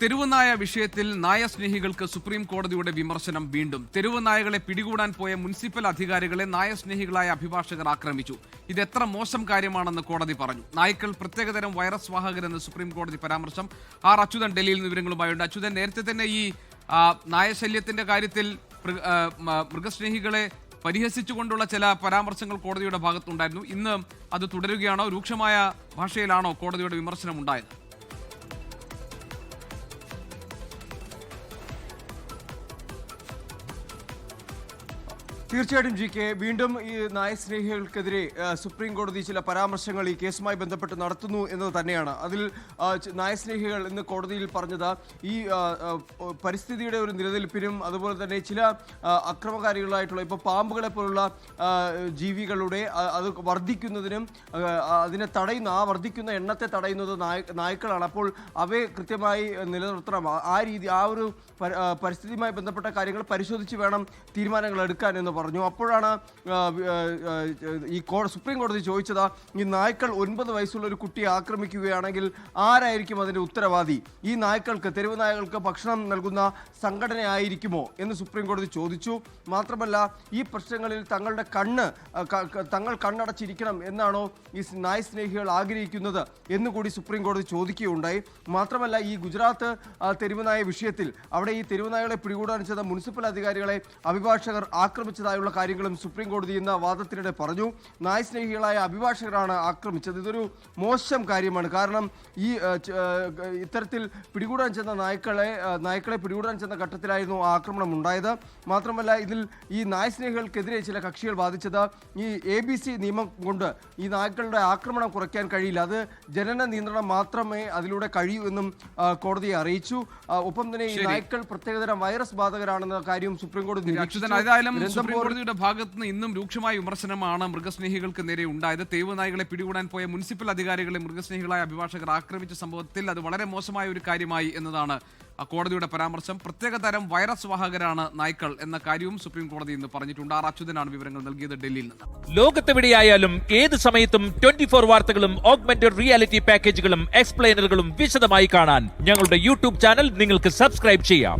തെരുവുനായ വിഷയത്തിൽ നായസ്നേഹികൾക്ക് സുപ്രീം കോടതിയുടെ വിമർശനം വീണ്ടും. തെരുവുനായകളെ പിടികൂടാൻ പോയ മുനിസിപ്പൽ അധികാരികളെ നായസ്നേഹികളായ അഭിഭാഷകർ ആക്രമിച്ചു. ഇത് എത്ര മോശം കാര്യമാണെന്ന് കോടതി പറഞ്ഞു. നായ്ക്കൾ പ്രത്യേകതരം വൈറസ് വാഹകരെന്ന് സുപ്രീം കോടതി പരാമർശം ആർ അച്യുതൻ ഡൽഹിയിൽ നിന്ന് വിവരങ്ങളുമായുണ്ട്. അച്യുതൻ നേരത്തെ തന്നെ ഈ നായശല്യത്തിന്റെ കാര്യത്തിൽ മൃഗസ്നേഹികളെ പരിഹസിച്ചുകൊണ്ടുള്ള ചില പരാമർശങ്ങൾ കോടതിയുടെ ഭാഗത്തുണ്ടായിരുന്നു. ഇന്ന് അത് തുടരുകയാണോ? രൂക്ഷമായ ഭാഷയിലാണോ കോടതിയുടെ വിമർശനം ഉണ്ടായത് തീർച്ചയായിട്ടും ജി കെ. വീണ്ടും ഈ നയസ്നേഹികൾക്കെതിരെ സുപ്രീം കോടതി ചില പരാമർശങ്ങൾ ഈ കേസുമായി ബന്ധപ്പെട്ട് നടത്തുന്നു എന്നത് തന്നെയാണ്. അതിൽ നയസ്നേഹികൾ ഇന്ന് കോടതിയിൽ പറഞ്ഞത് ഈ പരിസ്ഥിതിയുടെ ഒരു നിലനിൽപ്പിനും അതുപോലെ തന്നെ ചില അക്രമകാരികളായിട്ടുള്ള ഇപ്പോൾ പാമ്പുകളെ പോലുള്ള ജീവികളുടെ അത് വർദ്ധിക്കുന്നതിനും അതിനെ തടയുന്ന ആ വർദ്ധിക്കുന്ന എണ്ണത്തെ തടയുന്നത് നായ നായ്ക്കളാണ്. അപ്പോൾ അവയെ കൃത്യമായി നിലനിർത്തണം. ആ- രീതി ആ ഒരു പരി- പരിസ്ഥിതിയുമായി ബന്ധപ്പെട്ട കാര്യങ്ങൾ പരിശോധിച്ച് വേണം തീരുമാനങ്ങൾ എടുക്കാൻ എന്ന് പറഞ്ഞു. അപ്പോഴാണ് ഈ സുപ്രീം കോടതി ചോദിച്ചത് ഈ നായ്ക്കൾ ഒൻപത് വയസ്സുള്ള ഒരു കുട്ടിയെ ആക്രമിക്കുകയാണെങ്കിൽ ആരായിരിക്കും അതിന്റെ ഉത്തരവാദി? ഈ നായ്ക്കൾക്ക് തെരുവ് നായകൾക്ക് ഭക്ഷണം നൽകുന്ന സംഘടനയായിരിക്കുമോ എന്ന് സുപ്രീം കോടതി ചോദിച്ചു. മാത്രമല്ല ഈ പ്രശ്നങ്ങളിൽ തങ്ങളുടെ കണ്ണ് തങ്ങൾ കണ്ണടച്ചിരിക്കണം എന്നാണോ ഈ നായ് സ്നേഹികൾ ആഗ്രഹിക്കുന്നത് എന്നുകൂടി സുപ്രീം കോടതി ചോദിക്കുകയുണ്ടായി. മാത്രമല്ല ഈ ഗുജറാത്ത് തെരുവ് തെരുവുനായ വിഷയത്തിൽ അവിടെ ഈ തെരുവുനായകളെ പിടികൂടാൻ ചെന്ന മുനിസിപ്പൽ അധികാരികളെ അഭിഭാഷകർ ആക്രമിച്ചതായുള്ള കാര്യങ്ങളും സുപ്രീം കോടതി ഇന്ന് വാദത്തിനിടെ പറഞ്ഞു. നായസ്നേഹികളായ അഭിഭാഷകരാണ് ആക്രമിച്ചത്. ഇതൊരു മോശം കാര്യമാണ്. കാരണം ഈ ഇത്തരത്തിൽ പിടികൂടാൻ ചെന്ന നായ്ക്കളെ നായ്ക്കളെ പിടികൂടാൻ ചെന്ന ഘട്ടത്തിലായിരുന്നു ആ ആക്രമണം ഉണ്ടായത്. മാത്രമല്ല ഇതിൽ ഈ നായസ്നേഹികൾക്കെതിരെ ചില കക്ഷികൾ വാദിച്ചത് ഈ എ ബി സി നിയമം കൊണ്ട് ഈ നായ്ക്കളുടെ ആക്രമണം കുറയ്ക്കാൻ കഴിയില്ല. അത് ജനന നിയന്ത്രണം മാത്രമേ അതിലൂടെ കഴിയൂ എന്നും കോടതിയെ അറിയിച്ചു. ഒപ്പം തന്നെ ഈ. നായ്ക്കൾ പ്രത്യേകതരം വൈറസ് ബാധകരാണെന്ന കാര്യം സുപ്രീം കോടതി നിരീക്ഷിച്ചു. കോടതിയുടെ ഭാഗത്ത് നിന്ന് ഇന്നും രൂക്ഷമായ വിമർശനമാണ് മൃഗസ്നേഹികൾക്ക് നേരെ ഉണ്ടായത്. തെരുവ് നായകളെ പിടികൂടാൻ പോയ മുനിസിപ്പൽ അധികാരികളെ മൃഗസ്നേഹികളായ അഭിഭാഷകർ ആക്രമിച്ച സംഭവത്തിൽ അത് വളരെ മോശമായ ഒരു കാര്യമായി എന്നതാണ് കോടതിയുടെ പരാമർശം. പ്രത്യേക തരം വൈറസ് വാഹകരാണ് നായ്ക്കൾ എന്ന കാര്യവും സുപ്രീം കോടതി ഇന്ന് പറഞ്ഞിട്ടുണ്ട്. ആർ അച്യുതനാണ് വിവരങ്ങൾ നൽകിയത് ഡൽഹിയിൽ നിന്ന്. ലോകത്തെവിടെയായാലും ഏത് സമയത്തും ട്വന്റി ഫോർ വാർത്തകളും ഓഗ്മെന്റഡ് റിയാലിറ്റി പാക്കേജുകളും എക്സ്പ്ലെയിനറുകളും വിശദമായി കാണാൻ ഞങ്ങളുടെ യൂട്യൂബ് ചാനൽ നിങ്ങൾക്ക് സബ്സ്ക്രൈബ് ചെയ്യാം.